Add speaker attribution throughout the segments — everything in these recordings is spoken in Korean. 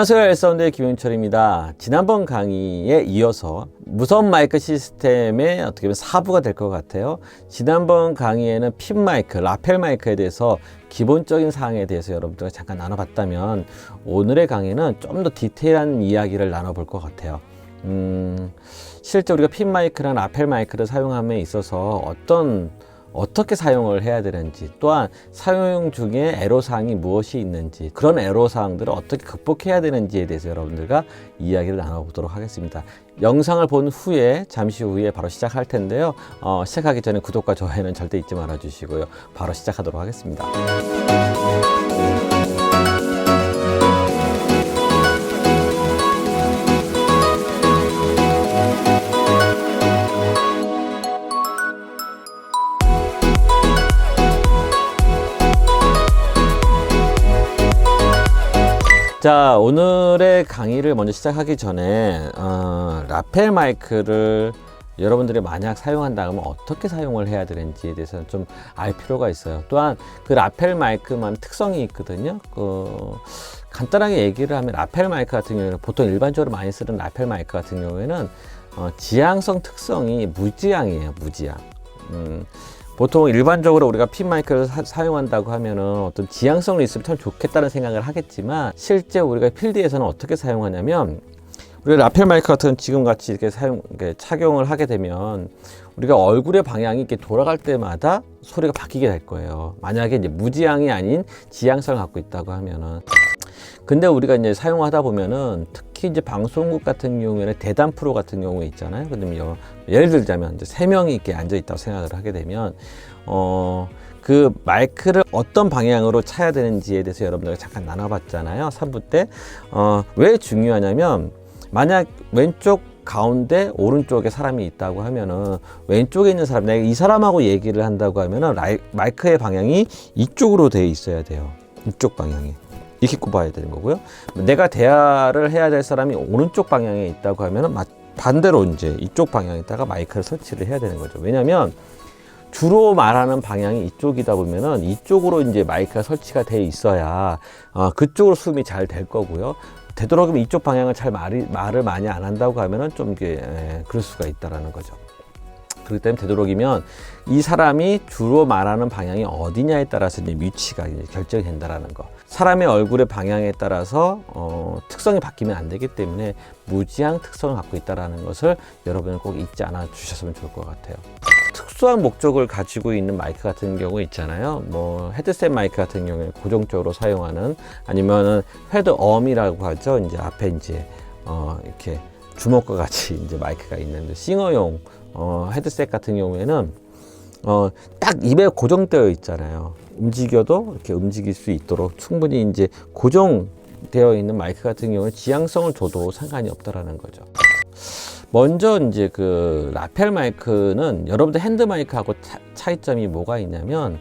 Speaker 1: 안녕하세요. 엘사운드의 김용철입니다. 지난번 강의에 이어서 무선 마이크 시스템의 어떻게 보면 사부가 될 것 같아요. 지난번 강의에는 핀 마이크, 라펠 마이크에 대해서 기본적인 사항에 대해서 여러분들과 잠깐 나눠봤다면 오늘의 강의는 좀 더 디테일한 이야기를 나눠볼 것 같아요. 음, 실제 우리가 핀 마이크랑 라펠 마이크를 사용함에 있어서 어떤 어떻게 사용을 해야 되는지 또한 사용 중에 애로사항이 무엇이 있는지 그런 애로사항들을 어떻게 극복해야 되는지에 대해서 여러분들과 이야기를 나눠보도록 하겠습니다. 영상을 본 후에 잠시 후에 바로 시작할 텐데요. 어, 시작하기 전에 구독과 좋아요는 절대 잊지 말아 주시고요. 바로 시작하도록 하겠습니다 자 오늘의 강의를 먼저 시작하기 전에 어, 라펠 마이크를 여러분들이 만약 사용한다 면 어떻게 사용을 해야 되는지에 대해서는 좀알 필요가 있어요. 또한 그 라펠 마이크만 특성이 있거든요. 그 간단하게 얘기를 하면 라펠 마이크 같은 경우에는 보통 일반적으로 많이 쓰는 라펠 마이크 같은 경우에는 어, 지향성 특성이 무지향이에요 무지향. 음, 보통 일반적으로 우리가 핀 마이크를 사, 용한다고 하면은 어떤 지향성이 있으면 참 좋겠다는 생각을 하겠지만 실제 우리가 필드에서는 어떻게 사용하냐면 우리가 라펠 마이크 같은 지금 같이 이렇게 사용 이렇게 착용을 하게 되면 우리가 얼굴의 방향이 이렇게 돌아갈 때마다 소리가 바뀌게 될 거예요. 만약에 이제 무지향이 아닌 지향성을 갖고 있다고 하면은 근데 우리가 이제 사용하다 보면은 특 히 이제 방송국 같은 경우에는 대단 프로 같은 경우에 있잖아요. 그러면 예를 들자면 이제 세 명이 이렇게 앉아 있다고 생각을 하게 되면 어. 그 마이크를 어떤 방향으로 차야 되는지에 대해서 여러분들 잠깐 나눠봤잖아요. 3부 때. 어, 왜 중요하냐면, 만약 왼쪽 가운데 오른쪽에 사람이 있다고 하면은 왼쪽에 있는 사람 내가 이 사람하고 얘기를 한다고 하면은 라이, 마이크의 방향이 이쪽으로 돼 있어야 돼요 이쪽 방향이 이렇게 꼽아야 되는 거고요 내가 대화를 해야 될 사람이 오른쪽 방향에 있다고 하면은 반대로 이제 이쪽 방향에다가 마이크를 설치를 해야 되는 거죠 왜냐하면 주로 말하는 방향이 이쪽이다 보면은 이쪽으로 이제 마이크가 설치가 돼 있어야 어, 그쪽으로 숨이 잘 될 거고요. 되도록이면 이쪽 방향을 잘 말이, 말을 많이 안 한다고 하면은 좀 이게 에, 그럴 수가 있다라는 거죠. 그렇기 때문에 되도록이면 이 사람이 주로 말하는 방향이 어디냐에 따라서 이제 위치가 이제 결정이 된다라는 거. 사람의 얼굴의 방향에 따라서 어, 특성이 바뀌면 안 되기 때문에 무지향 특성을 갖고 있다라는 것을 여러분은 꼭 잊지 않아 주셨으면 좋을 것 같아요. 특수한 목적을 가지고 있는 마이크 같은 경우 있잖아요. 뭐 헤드셋 마이크 같은 경우에 고정적으로 사용하는 아니면은 헤드엄이라고 하죠. 이제 앞에 이제 어 이렇게 주먹과 같이 이제 마이크가 있는데 싱어용 어 헤드셋 같은 경우에는 어 딱 입에 고정되어 있잖아요. 움직여도 이렇게 움직일 수 있도록 충분히 이제 고정되어 있는 마이크 같은 경우에 지향성을 줘도 상관이 없다라는 거죠. 먼저 이제 그 라펠 마이크는 여러분들 핸드 마이크하고 차, 이점이 뭐가 있냐면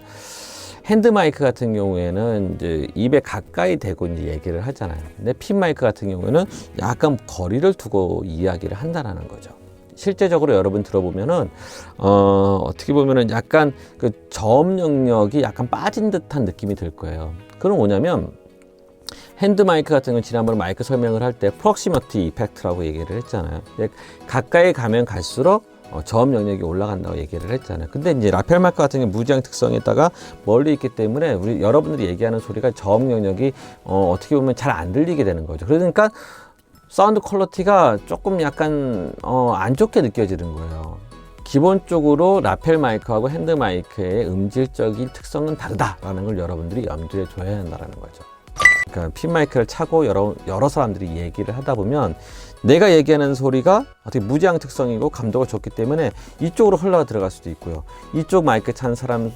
Speaker 1: 핸드 마이크 같은 경우에는 이제 입에 가까이 대고 이제 얘기를 하잖아요. 근데 핀 마이크 같은 경우에는 약간 거리를 두고 이야기를 한다라는 거죠. 실제적으로 여러분 들어보면은 어 어떻게 보면은 약간 그 저음 영역이 약간 빠진 듯한 느낌이 들 거예요. 그건 뭐냐면 핸드 마이크 같은 건 지난번에 마이크 설명을 할 때 프록시머티 이펙트라고 얘기를 했잖아요. 가까이 가면 갈수록 어, 저음 영역이 올라간다고 얘기를 했잖아요. 근데 이제 라펠 마이크 같은 게 무지향 특성에다가 멀리 있기 때문에 우리 여러분들이 얘기하는 소리가 저음 영역이 어, 어떻게 보면 잘 안 들리게 되는 거죠. 그러니까 사운드 퀄러티가 조금 약간 어, 안 좋게 느껴지는 거예요. 기본적으로 라펠 마이크하고 핸드 마이크의 음질적인 특성은 다르다라는 걸 여러분들이 염두에 둬야 한다는 거죠. 그러니까 핀 마이크를 차고 여러, 여러 사람들이 얘기를 하다 보면 내가 얘기하는 소리가 어떻게 무지향 특성이고 감도가 좋기 때문에 이쪽으로 흘러 들어갈 수도 있고요. 이쪽 마이크 찬 사람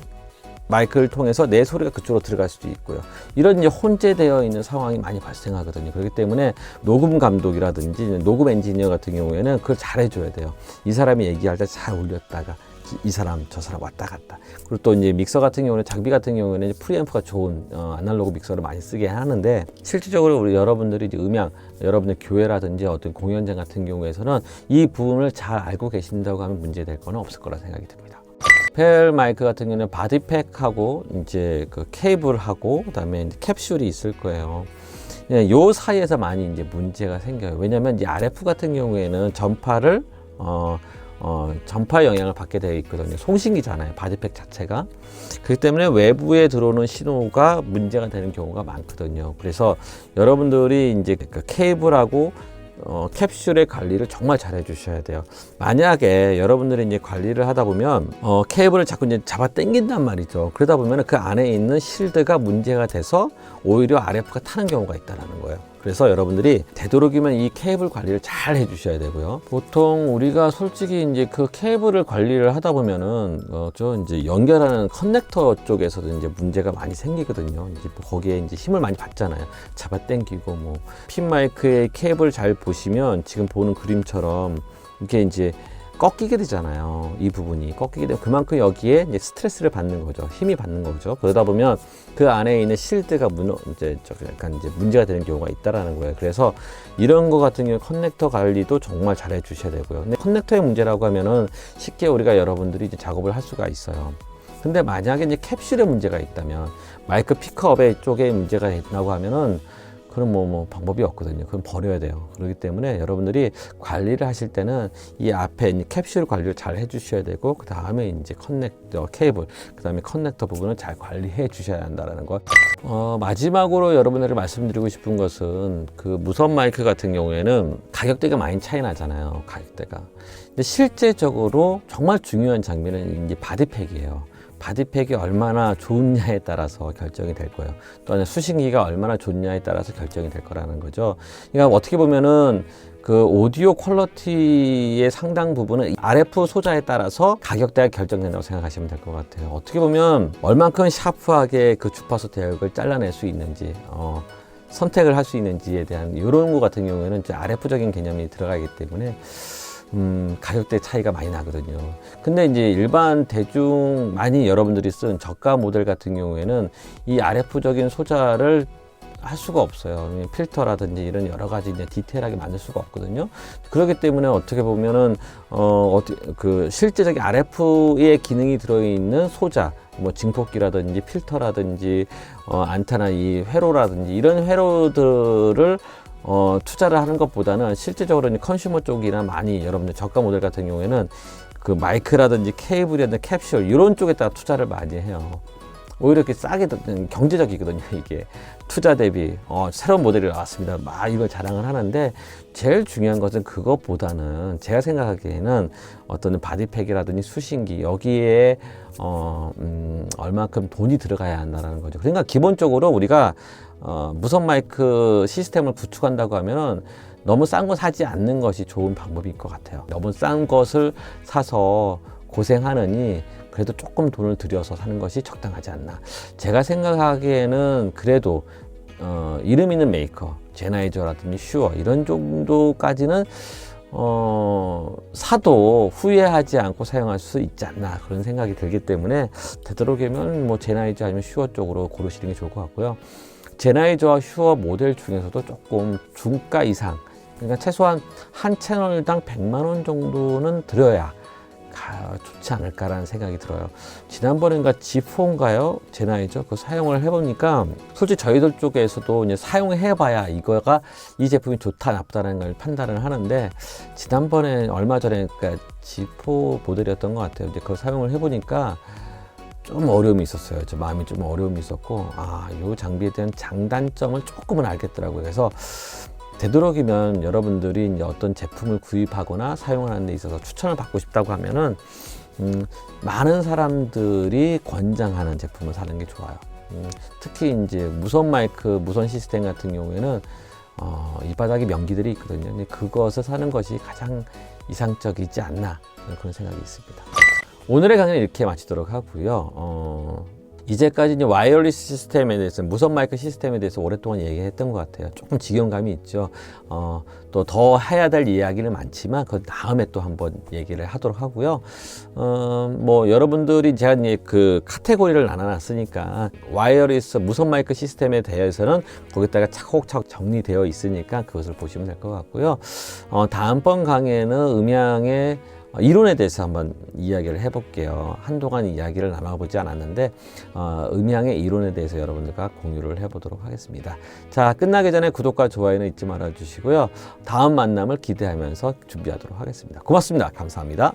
Speaker 1: 마이크를 통해서 내 소리가 그쪽으로 들어갈 수도 있고요. 이런 이제 혼재되어 있는 상황이 많이 발생하거든요. 그렇기 때문에 녹음 감독이라든지 녹음 엔지니어 같은 경우에는 그걸 잘 해줘야 돼요. 이 사람이 얘기할 때 잘 올렸다가 이 사람 저 사람 왔다 갔다 그리고 또 이제 믹서 같은 경우는 장비 같은 경우에는 프리앰프가 좋은 어, 아날로그 믹서를 많이 쓰게 하는데 실질적으로 우리 여러분들이 이제 음향 여러분들 교회라든지 어떤 공연장 같은 경우에서는 이 부분을 잘 알고 계신다고 하면 문제될 거는 없을 거라 생각이 듭니다. 펠 마이크 같은 경우는 바디팩하고 이제 그 케이블하고 그다음에 캡슐이 있을 거예요. 예, 요 사이에서 많이 이제 문제가 생겨요. 왜냐하면 이 RF 같은 경우에는 전파를 어, 어, 전파 영향을 받게 되어 있거든요. 송신기잖아요. 바디팩 자체가. 그렇기 때문에 외부에 들어오는 신호가 문제가 되는 경우가 많거든요. 그래서 여러분들이 이제 그 케이블하고 어, 캡슐의 관리를 정말 잘 해주셔야 돼요. 만약에 여러분들이 이제 관리를 하다 보면 어, 케이블을 자꾸 이제 잡아 당긴단 말이죠. 그러다 보면 그 안에 있는 실드가 문제가 돼서 오히려 RF가 타는 경우가 있다라는 거예요. 그래서 여러분들이 되도록이면 이 케이블 관리를 잘 해주셔야 되고요. 보통 우리가 솔직히 이제 그 케이블을 관리를 하다 보면은 어저 이제 연결하는 커넥터 쪽에서도 이제 문제가 많이 생기거든요. 이제 뭐 거기에 이제 힘을 많이 받잖아요. 잡아 당기고 뭐 핀 마이크의 케이블 잘 보시면 지금 보는 그림처럼 이게 이제 꺾이게 되잖아요. 이 부분이 꺾이게 되면 그만큼 여기에 스트레스를 받는 거죠. 힘이 받는 거죠. 그러다 보면 그 안에 있는 실드가 무너 이제 저 약간 이제 문제가 되는 경우가 있다라는 거예요. 그래서 이런 거 같은 경우 커넥터 관리도 정말 잘 해 주셔야 되고요. 근데 커넥터의 문제라고 하면은 쉽게 우리가 여러분들이 이제 작업을 할 수가 있어요. 근데 만약에 이제 캡슐에 문제가 있다면 마이크 피크업에 쪽에 문제가 있다고 하면은 그럼 뭐, 뭐 방법이 없거든요. 그럼 버려야 돼요. 그렇기 때문에 여러분들이 관리를 하실 때는 이 앞에 캡슐 관리를 잘 해주셔야 되고 그 다음에 이제 커넥터 케이블, 그 다음에 커넥터 부분을 잘 관리해 주셔야 한다는 것. 어, 마지막으로 여러분들에게 말씀드리고 싶은 것은 그 무선 마이크 같은 경우에는 가격대가 많이 차이 나잖아요. 가격대가. 근데 실제적으로 정말 중요한 장면은 이제 바디팩이에요. 바디팩이 얼마나 좋냐에 따라서 결정이 될 거예요. 또는 수신기가 얼마나 좋냐에 따라서 결정이 될 거라는 거죠. 그러니까 어떻게 보면은 그 오디오 퀄러티의 상당 부분은 RF 소자에 따라서 가격대가 결정된다고 생각하시면 될 것 같아요. 어떻게 보면 얼만큼 샤프하게 그 주파수 대역을 잘라낼 수 있는지, 어, 선택을 할 수 있는지에 대한 이런 거 같은 경우에는 RF적인 개념이 들어가기 때문에 음, 가격대 차이가 많이 나거든요. 근데 이제 일반 대중 많이 여러분들이 쓴 저가 모델 같은 경우에는 이 RF적인 소자를 할 수가 없어요. 필터라든지 이런 여러 가지 이제 디테일하게 만들 수가 없거든요. 그렇기 때문에 어떻게 보면은 어, 그 실제적인 RF의 기능이 들어있는 소자, 뭐 증폭기라든지 필터라든지 어, 안테나 이 회로라든지 이런 회로들을 어, 투자를 하는 것보다는 실제적으로 는 컨슈머 쪽이나 많이 여러분들 저가 모델 같은 경우에는 그 마이크라든지 케이블이라든지 캡슐 이런 쪽에다가 투자를 많이 해요. 오히려 이렇게 싸게 든 경제적이거든요 이게. 투자 대비. 어, 새로운 모델이 나왔습니다. 막 이걸 자랑을 하는데 제일 중요한 것은 그것보다는 제가 생각하기에는 어떤 바디팩이라든지 수신기 여기에 어, 음, 얼마큼 돈이 들어가야 한다는 거죠. 그러니까 기본적으로 우리가 어, 무선 마이크 시스템을 구축한다고 하면은 너무 싼 거 사지 않는 것이 좋은 방법일 것 같아요 너무 싼 것을 사서 고생하느니 그래도 조금 돈을 들여서 사는 것이 적당하지 않나. 제가 생각하기에는 그래도 어, 이름 있는 메이커, 제나이저라든지 슈어 이런 정도까지는 어, 사도 후회하지 않고 사용할 수 있지 않나 그런 생각이 들기 때문에 되도록이면 뭐 제나이저 아니면 슈어 쪽으로 고르시는 게 좋을 것 같고요. 제나이저와 슈어 모델 중에서도 조금 중가 이상, 그러니까 최소한 한 채널당 100만 원 정도는 들여야 가, 좋지 않을까라는 생각이 들어요. 지난번인가 G4인가요? 제 나이죠. 그 사용을 해보니까 솔직히 저희들 쪽에서도 이제 사용해봐야 이거가 이 제품이 좋다 나쁘다는 걸 판단을 하는데 지난번에 얼마 전에 그러니까 G4 모델이었던 것 같아요. 이제 그걸 사용을 해보니까 좀 어려움이 있었어요. 저 마음이 좀 어려움이 있었고 아, 이 장비에 대한 장단점을 조금은 알겠더라고요. 그래서 되도록이면 여러분들이 이제 어떤 제품을 구입하거나 사용하는 데 있어서 추천을 받고 싶다고 하면은 음, 많은 사람들이 권장하는 제품을 사는 게 좋아요. 음, 특히 이제 무선 마이크, 무선 시스템 같은 경우에는 어, 이 바닥에 명기들이 있거든요. 근데 그것을 사는 것이 가장 이상적이지 않나 그런 생각이 있습니다. 오늘의 강의는 이렇게 마치도록 하고요. 어, 이제까지 이제 와이어리스 시스템에 대해서 무선 마이크 시스템에 대해서 오랫동안 얘기했던 것 같아요. 조금 지겨움감이 있죠. 어, 또 더 해야 될 이야기는 많지만 그 다음에 또 한번 얘기를 하도록 하고요. 어, 뭐 여러분들이 제가 그 카테고리를 나눠놨으니까 와이어리스 무선 마이크 시스템에 대해서는 거기다가 차곡차곡 정리되어 있으니까 그것을 보시면 될 것 같고요. 어, 다음번 강의에는 음향의 어, 이론에 대해서 한번 이야기를 해볼게요. 한동안 이야기를 나눠보지 않았는데 어, 음향의 이론에 대해서 여러분들과 공유를 해보도록 하겠습니다. 자 끝나기 전에 구독과 좋아요는 잊지 말아 주시고요. 다음 만남을 기대하면서 준비하도록 하겠습니다. 고맙습니다. 감사합니다.